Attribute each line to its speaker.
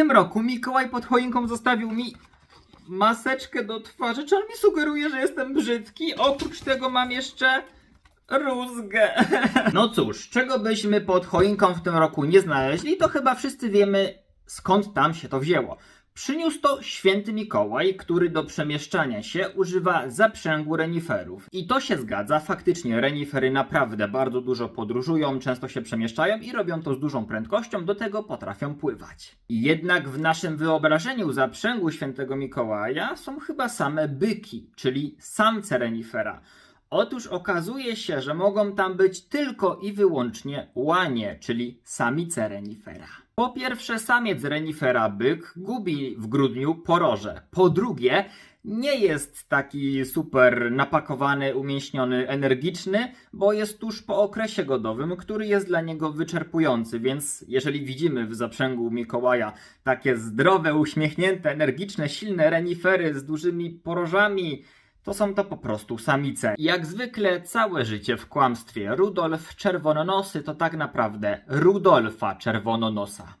Speaker 1: tym roku Mikołaj pod choinką zostawił mi maseczkę do twarzy, czy on mi sugeruje, że jestem brzydki? Oprócz tego mam jeszcze rózgę. No cóż, czego byśmy pod choinką w tym roku nie znaleźli, to chyba wszyscy wiemy skąd tam się to wzięło. Przyniósł to święty Mikołaj, który do przemieszczania się używa zaprzęgu reniferów. I to się zgadza, faktycznie renifery naprawdę bardzo dużo podróżują, często się przemieszczają i robią to z dużą prędkością, do tego potrafią pływać. Jednak w naszym wyobrażeniu zaprzęgu świętego Mikołaja są chyba same byki, czyli samce renifera. Otóż okazuje się, że mogą tam być tylko i wyłącznie łanie, czyli samice renifera. Po pierwsze, samiec renifera byk gubi w grudniu poroże. Po drugie, nie jest taki super napakowany, umięśniony, energiczny, bo jest tuż po okresie godowym, który jest dla niego wyczerpujący, więc jeżeli widzimy w zaprzęgu Mikołaja takie zdrowe, uśmiechnięte, energiczne, silne renifery z dużymi porożami, to są to po prostu samice. Jak zwykle całe życie w kłamstwie. Rudolf Czerwononosy to tak naprawdę Rudolfa Czerwononosa.